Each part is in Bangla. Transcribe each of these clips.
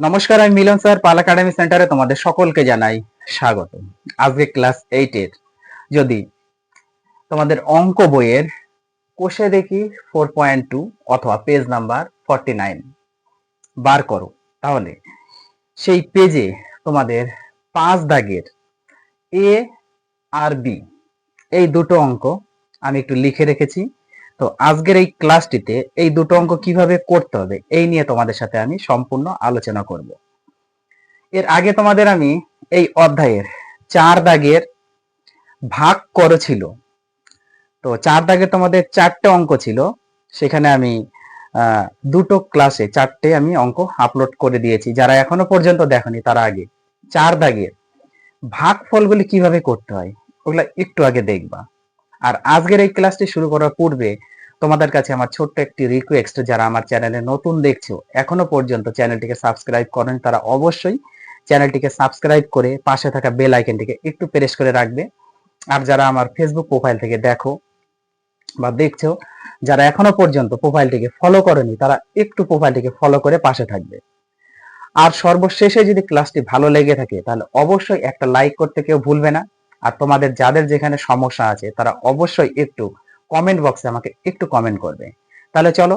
নমস্কার, আমি মিলন স্যার, পাল একাডেমি সেন্টারে তোমাদের সকলকে জানাই স্বাগত। আজকে ক্লাস এইটের যদি তোমাদের অঙ্ক বইয়ের কোষে দেখি ফোর পয়েন্ট টু অথবা পেজ নাম্বার ফর্টি নাইন বার করো, তাহলে সেই পেজে তোমাদের পাঁচ দাগের এ আর বি এই দুটো অঙ্ক আমি একটু লিখে রেখেছি। তো আজকের এই ক্লাসটিতে এই দুটো অঙ্ক কীভাবে করতে হবে, এই নিয়ে তোমাদের সাথে আমি সম্পূর্ণ আলোচনা করব। এর আগে তোমাদের আমি এই অধ্যায়ের চার দাগের ভাগ করেছিল। তো চার দাগে তোমাদের চারটে অঙ্ক ছিল, সেখানে আমি দুটো ক্লাসে চারটে আমি অঙ্ক আপলোড করে দিয়েছি। যারা এখনও পর্যন্ত দেখনি, তারা আগে চার দাগের ভাগ ফলগুলি কীভাবে করতে হয়, ওগুলা একটু আগে দেখবা। আর আজকের এই ক্লাসটি শুরু করার পূর্বে তোমাদের কাছে আমার ছোট্ট একটি রিকোয়েস্ট যারা আমার চ্যানেলে নতুন দেখছ, এখনও পর্যন্ত চ্যানেলটিকে সাবস্ক্রাইব করেন, তারা অবশ্যই চ্যানেলটিকে সাবস্ক্রাইব করে পাশে থাকা বেল আইকনটিকে একটু প্রেস করে রাখবে। আর যারা আমার ফেসবুক প্রোফাইল থেকে দেখো বা দেখছ, যারা এখনও পর্যন্ত প্রোফাইলটিকে ফলো করেনি, তারা একটু প্রোফাইলটিকে ফলো করে পাশে থাকবে। আর সর্বশেষে যদি ক্লাসটি ভালো লেগে থাকে, তাহলে অবশ্যই একটা লাইক করতে কেউ ভুলবে না। আর তোমাদের যাদের যেখানে সমস্যা আছে, তারা অবশ্যই একটু কমেন্ট বক্সে আমাকে একটু কমেন্ট করবে। তাহলে চলো,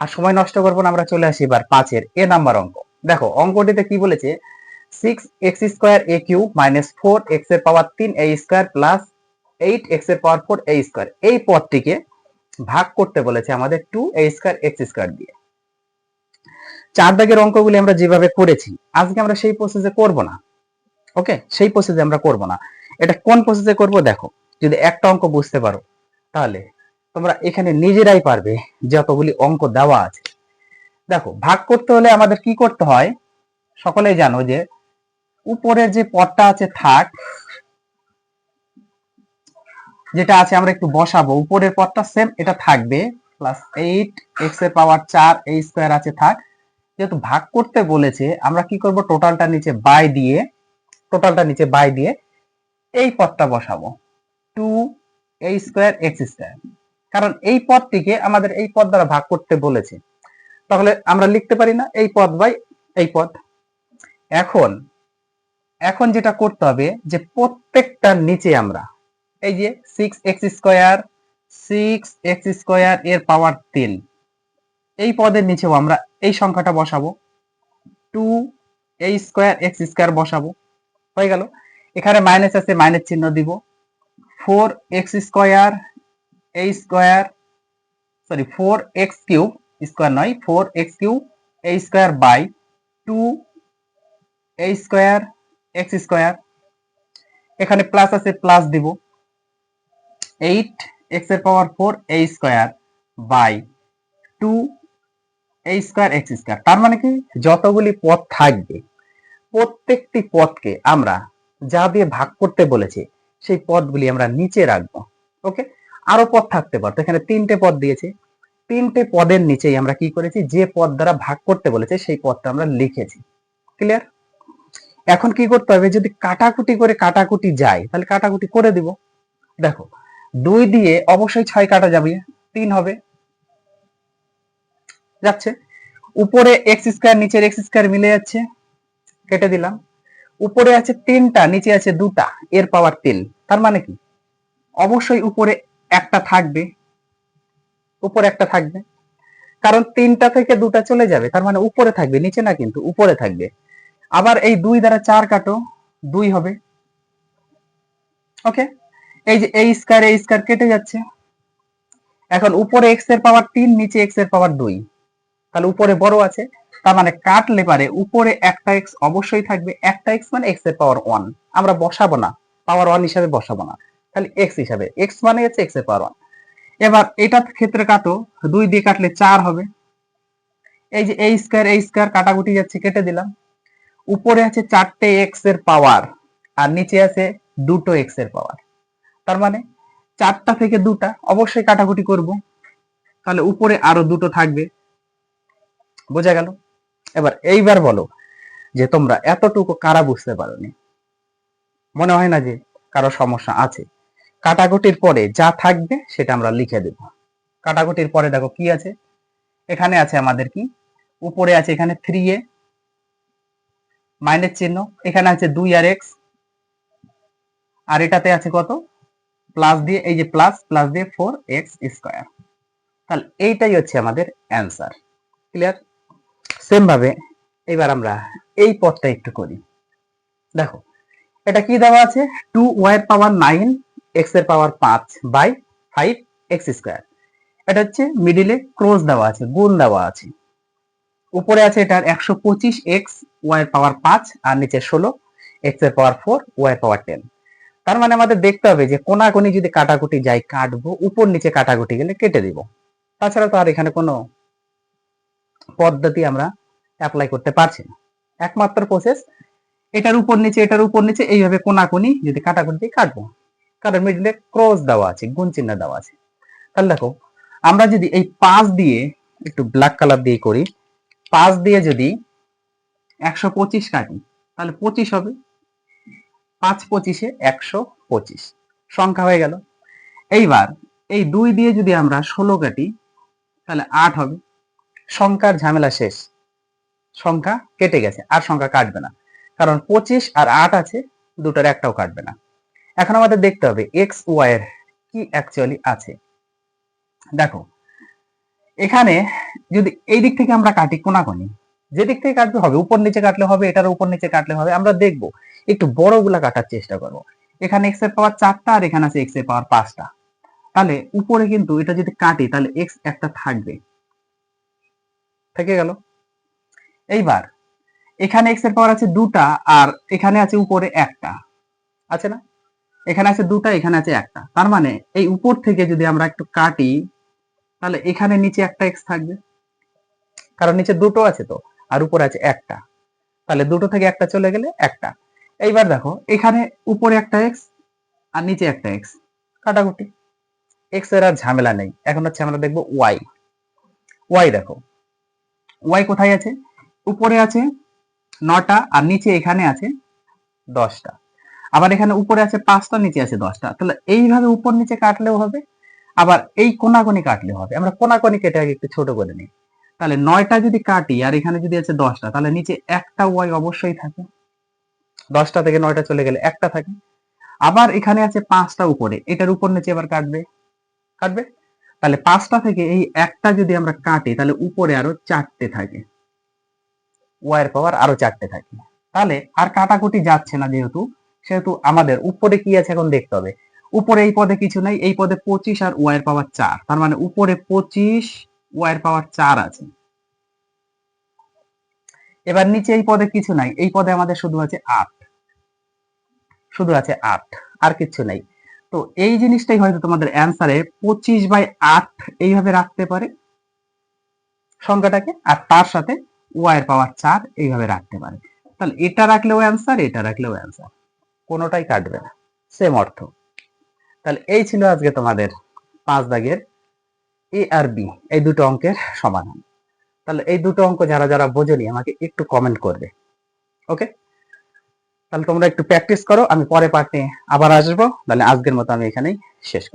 আর সময় নষ্ট করব না, আমরা চলে আসি এবার পাঁচের এ নাম্বার অঙ্ক। দেখো, অঙ্কটিতে কি বলেছে? Six x square a q minus four এক্সের পাওয়ার তিন এ স্কোয়ার প্লাস এইট এক্সের পাওয়ার ফোর এ স্কোয়ার এই পদটিকে ভাগ করতে বলেছে আমাদের two a square x square দিয়ে। চার দাগের অঙ্কগুলি আমরা যেভাবে করেছি, আজকে আমরা সেই প্রসেসে করব না। ওকে সেই প্রসেসে আমরা করব না। এটা কোন প্রসেসে করব? দেখো, যদি একটা অঙ্ক বুঝতে পারো, তাহলে তোমরা এখানে নিজেরাই পারবে যতগুলি অঙ্ক দেওয়া আছে। দেখো, ভাগ করতে হলে আমাদের কি করতে হয়? সকলেই জানো যে উপরের যে পদটা আছে থাক, যেটা আছে আমরা একটু বসাবো। উপরের পদটা সেম এটা থাকবে প্লাস এইট এক্সের পাওয়ার চার এই স্কোয়ার আছে, থাক। যেহেতু ভাগ করতে বলেছে, আমরা কি করব? টোটালটা নিচে বাই দিয়ে টোটালটা নিচে বাই দিয়ে এই পদটা বসাবো। Two a square x square কারণ এই পদটিকে আমাদের এই পদ দ্বারা ভাগ করতে বলেছে। তাহলে আমরা লিখতে পারি না এই পদ বাই এই পদ। এখন এখন যেটা করতে হবে যে প্রত্যেকটার নিচে আমরা এই যে six x square six x square এর পাওয়ার তিন। এই পদের নিচেও আমরা এই সংখ্যাটা বসাবো। Two a square x square বসাবো। হয়ে গেল। এখানে মাইনাস আছে মাইনাস চিহ্ন দিব। Four x square a square sorry four x cube square নয় four x cube a square by two a square x square এখানে প্লাস আছে প্লাস দিব। এইট এক্সের power four a square by two a square x square তার মানে কি? যতগুলি পথ থাকবে, প্রত্যেকটি পথকে আমরা যা দিয়ে ভাগ করতে বলেছে, সেই পদগুলি আমরা নিচে রাখব ওকে আরও পদ থাকতে পারতো, এখানে তিনটে পদ দিয়েছে। তিনটে পদের নিচেই আমরা কি করেছি, যে পদ দ্বারা ভাগ করতে বলেছে, সেই পদটা আমরা লিখেছি ক্লিয়ার এখন কি করতে হবে, যদি কাটাকুটি করে কাটাকুটি যায়, তাহলে কাটাকুটি করে দিব। দেখো, দুই দিয়ে অবশ্যই ছয় কাটা যাবে, তিন হবে। যাচ্ছে, উপরে এক্স স্কোয়ার নিচের এক্স স্কোয়ার মিলে যাচ্ছে, কেটে দিলাম। উপরে আছে তিনটা, নিচে আছে দুটা, এর পাওয়ার তিন। তার মানে কি? অবশ্যই উপরে একটা থাকবে। উপরে একটা থাকবে। কারণ তিনটা থেকে দুটা চলে যাবে, তার মানে উপরে থাকবে, নিচে না কিন্তু উপরে থাকবে। আবার এই দুই দ্বারা চার কাটো, দুই হবে। ওকে এই যে এই স্কয়ার এই স্কয়ার কেটে যাচ্ছে। এখন উপরে এক্সের পাওয়ার তিন, নিচে এক্সের পাওয়ার দুই। তাহলে উপরে বড় আছে। তার মানে কাটলে পারে উপরে একটা এক্স অবশ্যই থাকবে, একটা এক্স মানে এক্সের পাওয়ার ওয়ান আমরা বসাবো না পাওয়ার ওয়ান হিসাবে বসাবো না। তাহলে এক্স হিসাবে এক্স মানে হচ্ছে এক্সের পাওয়ার ওয়ান এবার এটার ক্ষেত্রে কাটো, দুই দিয়ে কাটলে চার হবে। এই যে এই স্কয়ার এই স্কয়ার কাটাকুটি যাচ্ছে, কেটে দিলাম। উপরে আছে চারটে এক্সের পাওয়ার আর নিচে আছে দুটো এক্সের পাওয়ার তার মানে চারটা থেকে দুটা অবশ্যই কাটাকুটি করব। তাহলে উপরে আরও দুটো থাকবে। বোঝা গেল? এবার এইবার বলো যে তোমরা এতটুকু কারা বুঝতে পারোনি? মনে হয় না যে কারও সমস্যা আছে। কাটাকুটির পরে যা থাকবে সেটা আমরা লিখে দেব। কাটাকুটির পরে দেখো কি আছে? এখানে আছে আমাদের কি? উপরে আছে এখানে থ্রি এ মাইনাস চিহ্ন, এখানে আছে দুই আর এক্স আর এটাতে আছে কত? প্লাস দিয়ে, এই যে প্লাস প্লাস দিয়ে ফোর এক্স স্কোয়ার তাহলে এইটাই হচ্ছে আমাদের অ্যান্সার ক্লিয়ার সেম ভাবে এবার আমরা এই পথটা একটু করি। দেখো, এটা কি দেওয়া আছে? টু ওয়াই পাওয়ার নাইন এক্সের পাওয়ার পাঁচ বাই ফাইভ এক্স স্কোয়ার এটা হচ্ছে মিডিলে ক্রস দেওয়া আছে, গুণ দেওয়া আছে। উপরে আছে এটার একশো পঁচিশ এক্স ওয়াই পাওয়ার পাঁচ আর নিচে ষোলো এক্সের power four y power ten তার মানে আমাদের দেখতে হবে যে কোনাকুনি যদি কাটাকুটি যাই কাটবো, উপর নিচে কাটাকুটি গেলে কেটে দিব। তাছাড়া তো আর এখানে কোনো পদ্ধতি আমরা অ্যাপ্লাই করতে পারছি না। একমাত্র প্রসেস এটার উপর নিচে, এটার উপর নিচে, এইভাবে কোনাকুনি যদি কাটাকুটি কাটবো। কারণ মিডলে ক্রস দেওয়া আছে, গুণ চিহ্ন দেওয়া আছে। তাহলে দেখো, আমরা যদি এই পাঁচ দিয়ে একটু ব্ল্যাক কালার দিয়ে করি, পাঁচ দিয়ে যদি একশো পঁচিশ কাটি, তাহলে পঁচিশ হবে। পাঁচ পঁচিশে একশো পঁচিশ। সংখ্যা হয়ে গেল। এইবার এই দুই দিয়ে যদি আমরা ষোলো কাটি, তাহলে আট হবে। সংখ্যার ঝামেলা শেষ। সংখ্যা কেটে গেছে, আর সংখ্যা কাটবে না। কারণ পঁচিশ আর আট আছে, দুটার একটাও কাটবে না। এখন আমাদের দেখতে হবে এক্স ওয়াই এর কি অ্যাকচুয়ালি আছে। দেখো, এখানে যদি এই দিক থেকে আমরা কাটি কোনাকোনি, যে দিক থেকে কাটতে হবে, উপর নিচে কাটলে হবে, এটার উপর নিচে কাটলে হবে, আমরা দেখব, একটু বড়গুলা কাটার চেষ্টা করব। এখানে এক্সের পাওয়ার চারটা আর এখানে আছে এক্সের পাওয়ার পাঁচটা। তাহলে উপরে কিন্তু এটা যদি কাটি, তাহলে এক্স একটা থাকবে। থেকে গেল। এইবার, এখানে এক্সের পাওয়ার আছে দুটা আর এখানে আছে উপরে একটা। আছে না? এখানে আছে দুটা, এখানে আছে একটা। তার মানে এই উপর থেকে যদি আমরা একটু কাটি, তাহলে এখানে নিচে একটা এক্স থাকবে। কারণ নিচে দুটো আছে তো, আর উপরে আছে একটা। তাহলে দুটো থেকে একটা চলে গেলে একটা। এইবার দেখো, এখানে উপরে একটা এক্স আর নিচে একটা এক্স কাটাকুটি। এক্সের আর ঝামেলা নেই। এখন হচ্ছে আমরা দেখব ওয়াই ওয়াই দেখো ওয়াই কোথায় আছে? উপরে আছে নটা আর নিচে এখানে আছে দশটা। আবার এখানে উপরে আছে পাঁচটা, নিচে আছে দশটা। তাহলে এইভাবে উপর, নিচে কাটলেও হবে। আবার এই কোনাকোনি কাটলেও হবে। আমরা কোনাকোনি কেটে আগে একটু ছোট করে নিই। তাহলে নয়টা যদি কাটি আর এখানে যদি আছে দশটা, তাহলে নিচে একটা ওয়াই অবশ্যই থাকে। দশটা থেকে নয়টা চলে গেলে একটা থাকে। আবার এখানে আছে পাঁচটা উপরে। এটার উপর, নিচে এবার কাটবে। কাটবে? তাহলে পাঁচটা থেকে এই একটা যদি আমরা কাটি, তাহলে উপরে আরও চারটে থাকে। ওয়ার পাওয়ার আরও চারটে থাকে। তাহলে আর কাটাকুটি যাচ্ছে না যেহেতু, সেহেতু আমাদের উপরে কি আছে এখন দেখতে হবে। উপরে এই পদে কিছু নাই, এই পদে পঁচিশ আর ওয়ার পাওয়ার চার। তার মানে উপরে পঁচিশ ওয়ার পাওয়ার চার আছে। এবার নিচে এই পদে কিছু নাই, এই পদে আমাদের শুধু আছে আট। শুধু আছে আট, আর কিছু নাই। তো এই জিনিসটাই হয়তো তোমাদের অ্যান্সারে পঁচিশ বাই আট এইভাবে রাখতে পারে সংখ্যাটাকে, আর তার সাথে ওয়ার পাওয়ার চার এইভাবে রাখতে পারে। তাহলে এটা রাখলেও অ্যান্সার এটা রাখলেও অ্যান্সার কোনোটাই কাটবে না। সেম অর্থ। তাহলে এই ছিল আজকে তোমাদের পাঁচ দাগের এ আর বি এই দুটো অঙ্কের সমাধান। তাহলে এই দুটো অঙ্ক যারা যারা বোঝেনি, আমাকে একটু কমেন্ট করবে। ওকে তাহলে তোমরা একটু প্র্যাকটিস করো, আমি পরে পার্টে আবার আসব, তাহলে আজকের মতো আমি এখানেই শেষ।